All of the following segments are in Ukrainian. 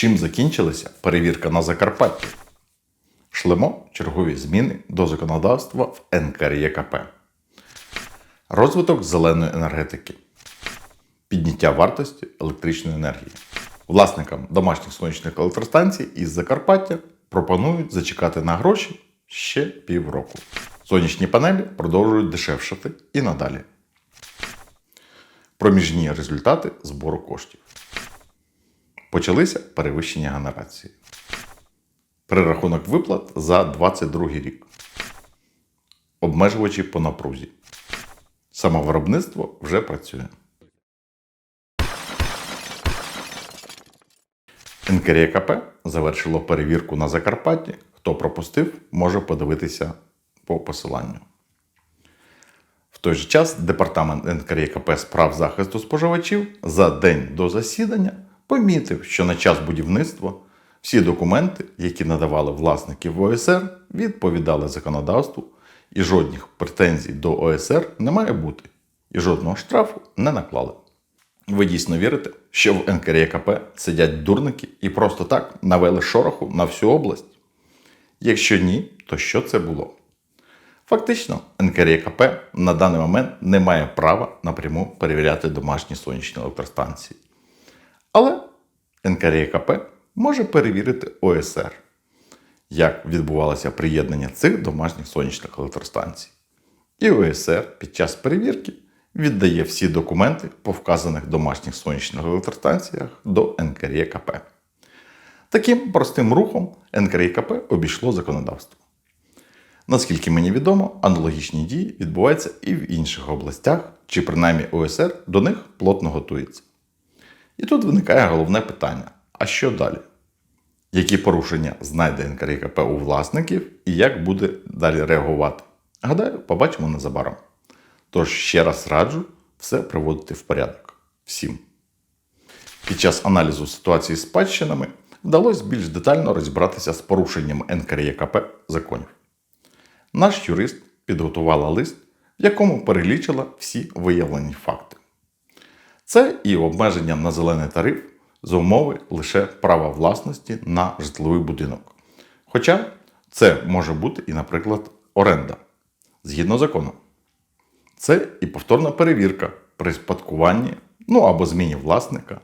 Чим закінчилася перевірка на Закарпатті? Шлемо чергові зміни до законодавства в НКРЄКП. Розвиток зеленої енергетики. Підняття вартості електричної енергії. Власникам домашніх сонячних електростанцій із Закарпаття пропонують зачекати на гроші ще півроку. Сонячні панелі продовжують дешевшати і надалі. Проміжні результати збору коштів. Почалися перевищення генерації. Перерахунок виплат за 22 рік. Обмежувачі по напрузі. Самовиробництво вже працює. НКРЄКП завершило перевірку на Закарпатті. Хто пропустив, може подивитися по посиланню. В той же час Департамент НКРЄКП з прав захисту споживачів за день до засідання помітив, що на час будівництва всі документи, які надавали власники в ОСР, відповідали законодавству, і жодних претензій до ОСР не має бути, і жодного штрафу не наклали. Ви дійсно вірите, що в НКРЄКП сидять дурники і просто так навели шороху на всю область? Якщо ні, то що це було? Фактично, НКРЄКП на даний момент не має права напряму перевіряти домашні сонячні електростанції. Але НКРЄКП може перевірити ОСР, як відбувалося приєднання цих домашніх сонячних електростанцій. І ОСР під час перевірки віддає всі документи по вказаних домашніх сонячних електростанціях до НКРЄКП. Таким простим рухом НКРЄКП обійшло законодавство. Наскільки мені відомо, аналогічні дії відбуваються і в інших областях, чи принаймні ОСР до них плотно готується. І тут виникає головне питання: а що далі? Які порушення знайде НКРЄКП у власників і як буде далі реагувати? Гадаю, побачимо незабаром. Тож ще раз раджу все приводити в порядок всім. Під час аналізу ситуації з спадщинами вдалося більш детально розібратися з порушенням НКРЄКП законів. Наш юрист підготувала лист, в якому перелічила всі виявлені факти. Це і обмеження на зелений тариф за умови лише права власності на житловий будинок. Хоча це може бути і, наприклад, оренда згідно закону. Це і повторна перевірка при спадкуванні, ну або зміні власника,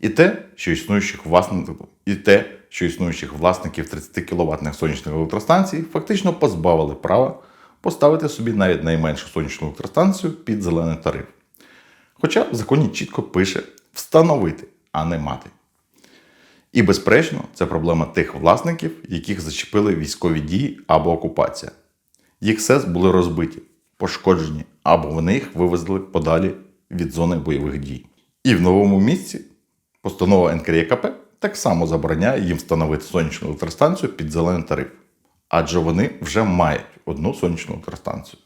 і те, що існуючих власників, і те, що існуючих власників 30 кВт сонячних електростанцій фактично позбавили права поставити собі навіть найменшу сонячну електростанцію під зелений тариф. Хоча в законі чітко пише встановити, а не мати. І, безперечно, це проблема тих власників, яких зачепили військові дії або окупація. Їх СЕС були розбиті, пошкоджені, або вони їх вивезли подалі від зони бойових дій. І в новому місці постанова НКРЄКП так само забороняє їм встановити сонячну електростанцію під зелений тариф, адже вони вже мають одну сонячну електростанцію.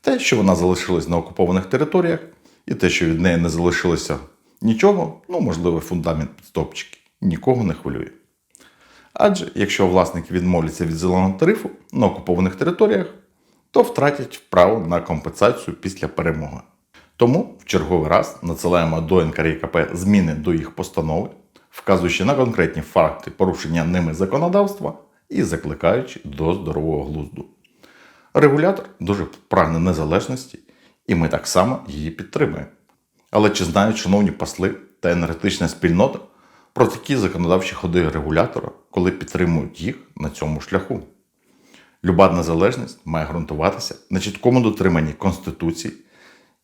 Те, що вона залишилась на окупованих територіях, і те, що від неї не залишилося нічого, ну, можливо, фундамент під стопчики, нікого не хвилює. Адже якщо власники відмовляться від зеленого тарифу на окупованих територіях, то втратять право на компенсацію після перемоги. Тому в черговий раз надсилаємо до НКРІКП зміни до їх постанови, вказуючи на конкретні факти порушення ними законодавства і закликаючи до здорового глузду. Регулятор дуже прагне незалежності, і ми так само її підтримуємо. Але чи знають шановні посли та енергетична спільнота про такі законодавчі ходи регулятора, коли підтримують їх на цьому шляху? Люба незалежність має ґрунтуватися на чіткому дотриманні Конституції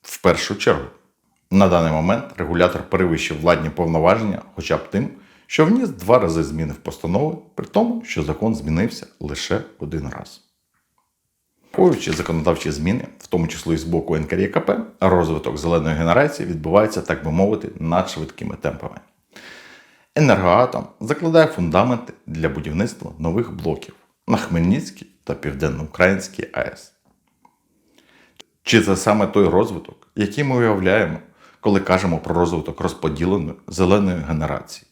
в першу чергу. На даний момент регулятор перевищив владні повноваження хоча б тим, що вніс два рази зміни в постанови, при тому, що закон змінився лише один раз. Враховуючи законодавчі зміни, в тому числі і з боку НКРЄКП, розвиток зеленої генерації відбувається, так би мовити, надшвидкими темпами. Енергоатом закладає фундаменти для будівництва нових блоків на Хмельницькій та Південноукраїнській АЕС. Чи це саме той розвиток, який ми уявляємо, коли кажемо про розвиток розподіленої зеленої генерації?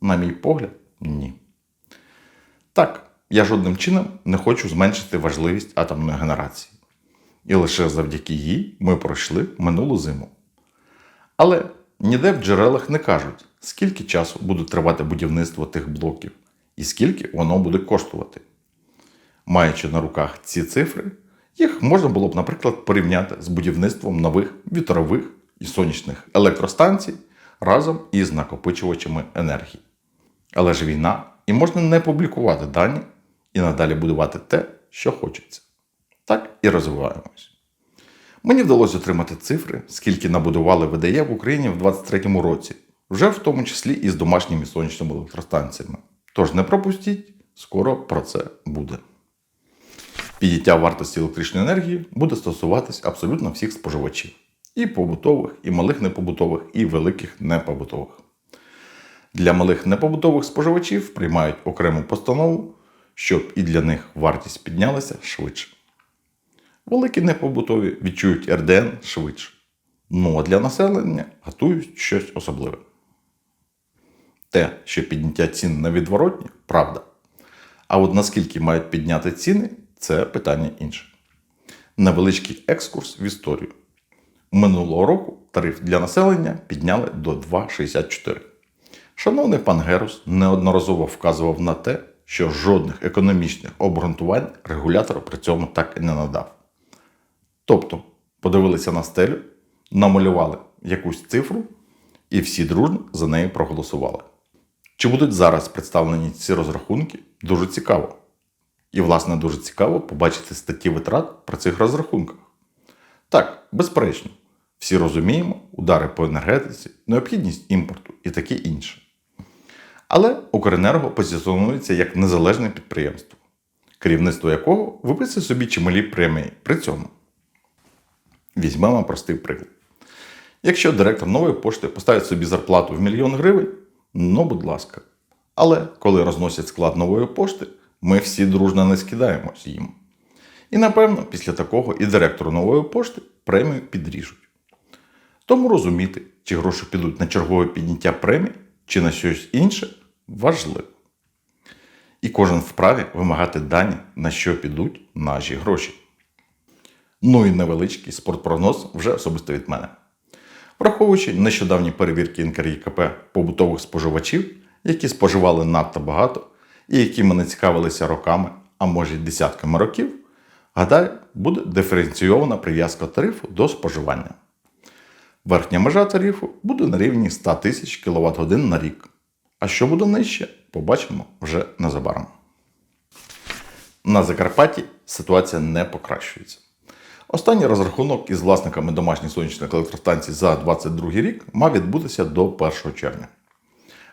На мій погляд, ні. Так, я жодним чином не хочу зменшити важливість атомної генерації. І лише завдяки їй ми пройшли минулу зиму. Але ніде в джерелах не кажуть, скільки часу буде тривати будівництво тих блоків і скільки воно буде коштувати. Маючи на руках ці цифри, їх можна було б, наприклад, порівняти з будівництвом нових вітрових і сонячних електростанцій разом із накопичувачами енергії. Але ж війна, і можна не публікувати дані і надалі будувати те, що хочеться. Так і розвиваємось. Мені вдалося отримати цифри, скільки набудували ВДЄ в Україні в 2023 році, вже в тому числі і з домашніми сонячними електростанціями. Тож не пропустіть, скоро про це буде. Підняття вартості електричної енергії буде стосуватись абсолютно всіх споживачів: і побутових, і малих непобутових, і великих непобутових. Для малих непобутових споживачів приймають окрему постанову, щоб і для них вартість піднялася швидше. Великі непобутові відчують РДН швидше. Ну а для населення готують щось особливе. Те, що підняття цін на відворотні, правда. А от наскільки мають підняти ціни, це питання інше. Невеличкий екскурс в історію. Минулого року тариф для населення підняли до 2,64. Шановний пан Герус неодноразово вказував на те, що жодних економічних обґрунтувань регулятор при цьому так і не надав. Тобто, подивилися на стелю, намалювали якусь цифру і всі дружно за неї проголосували. Чи будуть зараз представлені ці розрахунки? Дуже цікаво. І, власне, дуже цікаво побачити статті витрат при цих розрахунках. Так, безперечно, всі розуміємо удари по енергетиці, необхідність імпорту і таке інше. Але Укренерго позиціонується як незалежне підприємство, керівництво якого виписує собі чималі премії при цьому. Візьмемо простий приклад. Якщо директор нової пошти поставить собі зарплату в мільйон гривень, ну будь ласка. Але коли розносять склад нової пошти, ми всі дружно не скидаємось їм. І напевно, після такого і директору нової пошти премію підріжуть. Тому розуміти, чи гроші підуть на чергове підняття премій, чи на щось інше, важливо. І кожен вправі вимагати дані, на що підуть наші гроші. Ну і невеличкий спортпрогноз вже особисто від мене. Враховуючи нещодавні перевірки НКРІКП побутових споживачів, які споживали надто багато і якими не цікавилися роками, а може й десятками років, гадаю, буде диференційована прив'язка тарифу до споживання. Верхня межа тарифу буде на рівні 100 тисяч кВт годин на рік. А що буде нижче, побачимо вже незабаром. На Закарпатті ситуація не покращується. Останній розрахунок із власниками домашніх сонячних електростанцій за 2022 рік мав відбутися до 1 червня.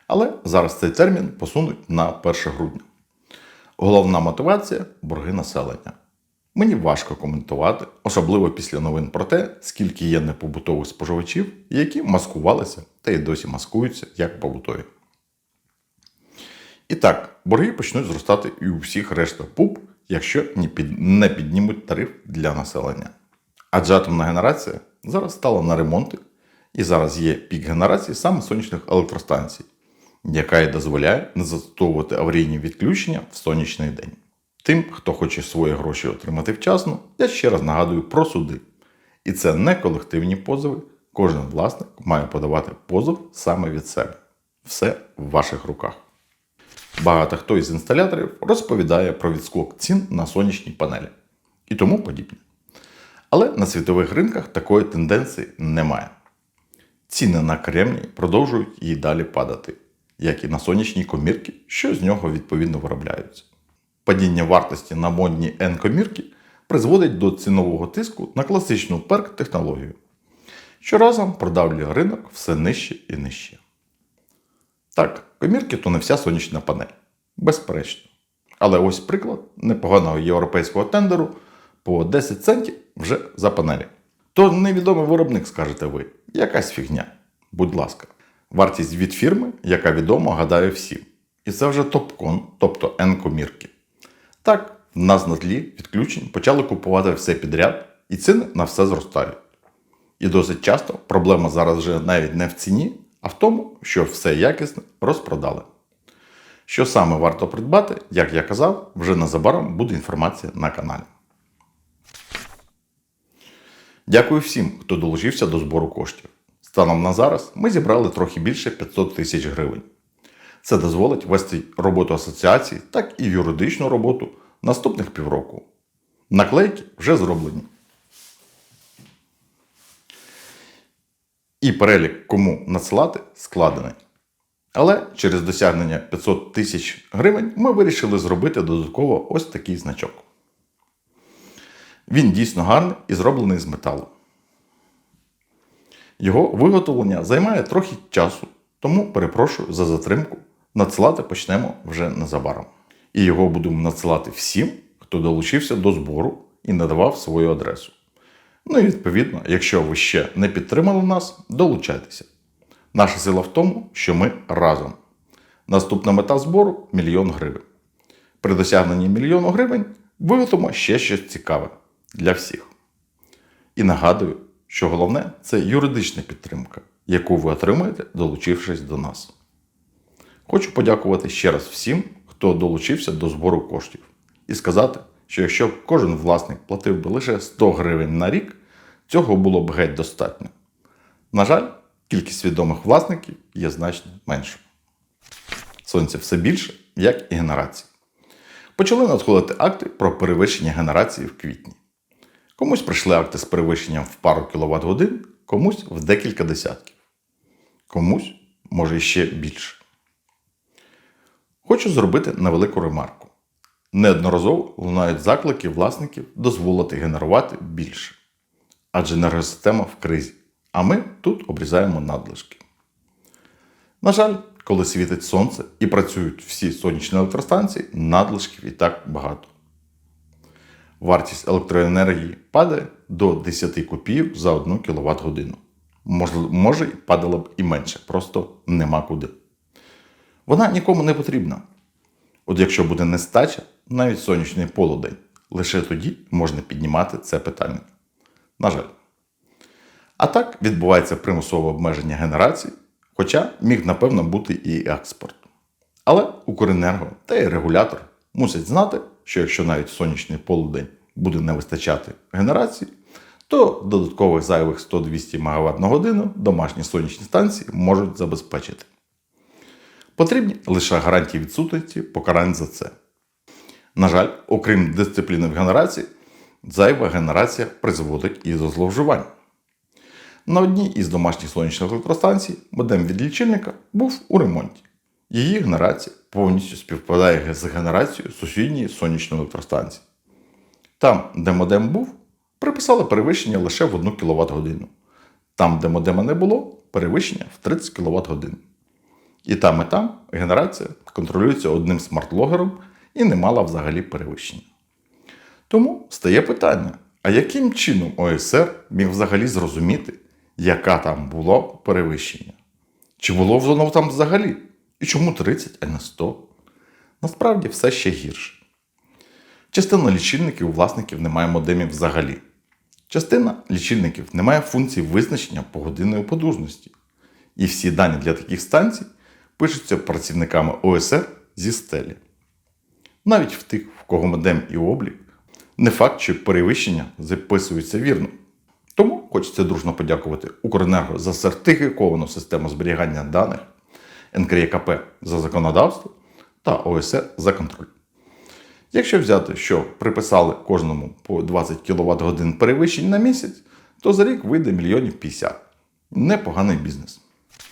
Але зараз цей термін посунуть на 1 грудня. Головна мотивація борги населення. Мені важко коментувати, особливо після новин про те, скільки є непобутових споживачів, які маскувалися та й досі маскуються як побутові. І так, борги почнуть зростати і у всіх решта ПУП, якщо не піднімуть тариф для населення. Адже атомна генерація зараз стала на ремонти, і зараз є пік генерації саме сонячних електростанцій, яка і дозволяє не застосовувати аварійні відключення в сонячний день. Тим, хто хоче свої гроші отримати вчасно, я ще раз нагадую про суди. І це не колективні позови. Кожен власник має подавати позов саме від себе. Все в ваших руках. Багато хто із інсталяторів розповідає про відскок цін на сонячні панелі і тому подібне. Але на світових ринках такої тенденції немає. Ціни на кремній продовжують і далі падати, як і на сонячні комірки, що з нього відповідно виробляються. Падіння вартості на модні N-комірки призводить до цінового тиску на класичну перк технологію, що разом продавлює ринок все нижче і нижче. Так, комірки то не вся сонячна панель. Безперечно. Але ось приклад непоганого європейського тендеру по 10 центів вже за панелі. То невідомий виробник, скажете ви. Якась фігня. Будь ласка. Вартість від фірми, яка відома, гадаю всім. І це вже топкон, тобто N-комірки. Так, в нас на тлі відключень почали купувати все підряд, і ціни на все зростають. І досить часто проблема зараз вже навіть не в ціні, а в тому, що все якісне розпродали. Що саме варто придбати, як я казав, вже незабаром буде інформація на каналі. Дякую всім, хто долучився до збору коштів. Станом на зараз ми зібрали трохи більше 500 тисяч гривень. Це дозволить вести роботу асоціації, так і юридичну роботу наступних півроку. Наклейки вже зроблені. І перелік, кому надсилати, складений. Але через досягнення 500 тисяч гривень ми вирішили зробити додатково ось такий значок. Він дійсно гарний і зроблений з металу. Його виготовлення займає трохи часу, тому перепрошую за затримку. Надсилати почнемо вже незабаром. І його будемо надсилати всім, хто долучився до збору і надавав свою адресу. Ну і відповідно, якщо ви ще не підтримали нас, долучайтеся. Наша сила в тому, що ми разом. Наступна мета збору мільйон гривень. При досягненні мільйону гривень виготовимо ще щось цікаве для всіх. І нагадую, що головне це юридична підтримка, яку ви отримаєте, долучившись до нас. Хочу подякувати ще раз всім, хто долучився до збору коштів, і сказати, що якщо кожен власник платив би лише 100 гривень на рік, цього було б геть достатньо. На жаль, кількість відомих власників є значно меншою. Сонця все більше, як і генерацій. Почали надходити акти про перевищення генерації в квітні. Комусь прийшли акти з перевищенням в пару кВт годин, комусь в декілька десятків. Комусь, може, ще більше. Хочу зробити невелику ремарку. Неодноразово лунають заклики власників дозволити генерувати більше. Адже енергосистема в кризі, а ми тут обрізаємо надлишки. На жаль, коли світить сонце і працюють всі сонячні електростанції, надлишків і так багато. Вартість електроенергії падає до 10 копійок за 1 кВт годину. Може, падало б і менше, просто нема куди. Вона нікому не потрібна. От якщо буде нестача, навіть сонячний полудень, лише тоді можна піднімати це питання. На жаль. А так відбувається примусове обмеження генерації, хоча міг, напевно, бути і експорт. Але Укренерго та і регулятор мусять знати, що якщо навіть сонячний полудень буде не вистачати генерації, то додаткових зайвих 100-200 МВт на годину домашні сонячні станції можуть забезпечити. Потрібні лише гарантії відсутності покарань за це. На жаль, окрім дисципліни в генерації, зайва генерація призводить і до зловживань. На одній із домашніх сонячних електростанцій модем від лічильника був у ремонті. Її генерація повністю співпадає з генерацією сусідньої сонячної електростанції. Там, де модем був, приписали перевищення лише в 1 кВт. Там, де модема не було, перевищення в 30 кВт. І там, і там генерація контролюється одним смарт-логером і не мала взагалі перевищення. Тому стає питання: а яким чином ОСР міг взагалі зрозуміти, яка там було перевищення? Чи було воно там взагалі? І чому 30, а не 100? Насправді все ще гірше. Частина лічильників у власників немає модемів взагалі. Частина лічильників не має функції визначення погодинної подужності. І всі дані для таких станцій пишуться працівниками ОСР зі стелі. Навіть в тих, в кого модем і облік, не факт, що перевищення записуються вірно. Тому хочеться дружно подякувати Укренерго за сертифіковану систему зберігання даних, НКРЄКП за законодавство та ОСР за контроль. Якщо взяти, що приписали кожному по 20 кВт годин перевищень на місяць, то за рік вийде мільйонів 50. Непоганий бізнес.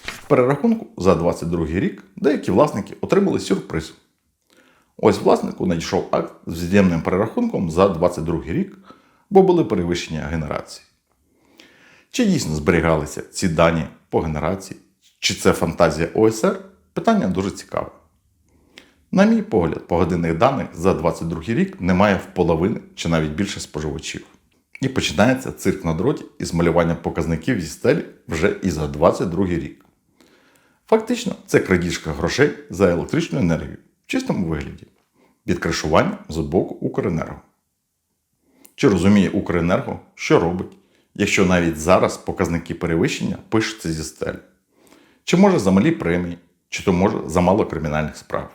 В перерахунку за 2022 рік деякі власники отримали сюрприз. Ось власнику надійшов акт з від'ємним перерахунком за 2022 рік, бо були перевищення генерації. Чи дійсно зберігалися ці дані по генерації, чи це фантазія ОСР? Питання дуже цікаве. На мій погляд, погодинних даних за 2022 рік немає в половини чи навіть більше споживачів. І починається цирк на дроті із малювання показників зі стелі вже і за 2022 рік. Фактично, це крадіжка грошей за електричну енергію в чистому вигляді від кришування з боку Укренерго. Чи розуміє Укренерго, що робить, якщо навіть зараз показники перевищення пишуться зі стелі? Чи може за малі премії, чи то може за мало кримінальних справ?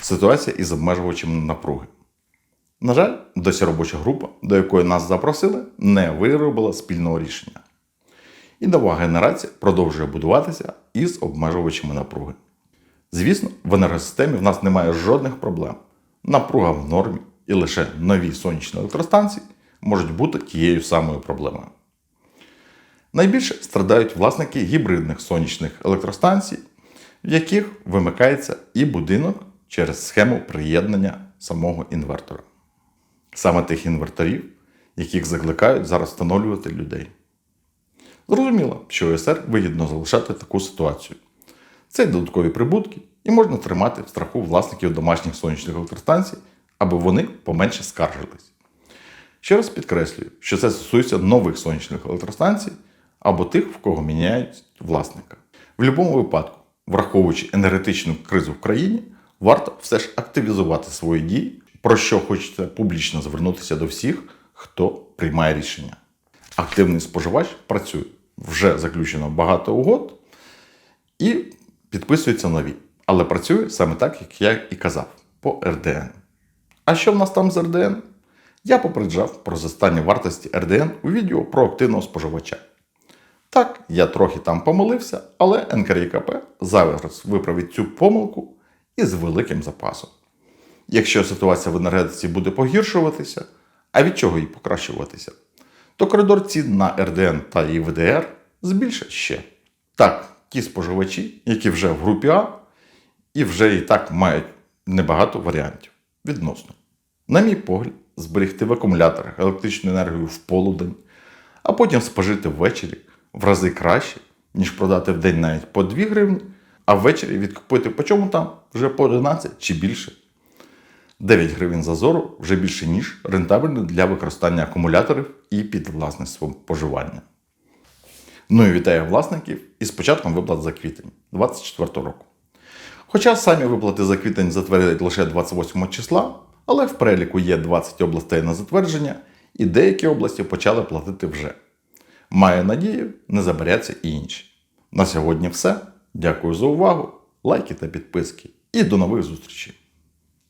Ситуація із обмежувачем напруги. На жаль, досі робоча група, до якої нас запросили, не виробила спільного рішення. і нова генерація продовжує будуватися із обмежувачами напруги. Звісно, в енергосистемі в нас немає жодних проблем. Напруга в нормі, і лише нові сонячні електростанції можуть бути тією самою проблемою. Найбільше страдають власники гібридних сонячних електростанцій, в яких вимикається і будинок через схему приєднання самого інвертора. Саме тих інверторів, яких закликають зараз встановлювати людей. Зрозуміло, що ОСР вигідно залишати таку ситуацію. Це додаткові прибутки, і можна тримати в страху власників домашніх сонячних електростанцій, аби вони поменше скаржились. Ще раз підкреслюю, що це стосується нових сонячних електростанцій або тих, в кого міняють власника. В будь-якому випадку, враховуючи енергетичну кризу в країні, варто все ж активізувати свої дії, про що хочеться публічно звернутися до всіх, хто приймає рішення. Активний споживач працює. Вже заключено багато угод і підписуються нові. Але працює саме так, як я і казав, по РДН. А що в нас там з РДН? Я попереджав про зростання вартості РДН у відео про активного споживача. Так, я трохи там помилився, але НКРІКП зараз виправить цю помилку із великим запасом. Якщо ситуація в енергетиці буде погіршуватися, а від чого їй покращуватися, то коридор цін на РДН та ІВДР збільшать ще. Так, ті споживачі, які вже в групі А і вже і так мають небагато варіантів відносно. На мій погляд, зберегти в акумуляторах електричну енергію в полудень, а потім спожити ввечері в рази краще, ніж продати в день навіть по 2 гривні, а ввечері відкупити по чому там вже по 11 чи більше. 9 гривень за зору вже більше, ніж рентабельно для використання акумуляторів і під власництвом споживання. Ну і вітаю власників із початком виплат за квітень 2024 року. Хоча самі виплати за квітень затвердять лише 28 числа, але в переліку є 20 областей на затвердження, і деякі області почали платити вже. Маю надію, не забаряться і інші. На сьогодні все. Дякую за увагу, лайки та підписки. І до нових зустрічей!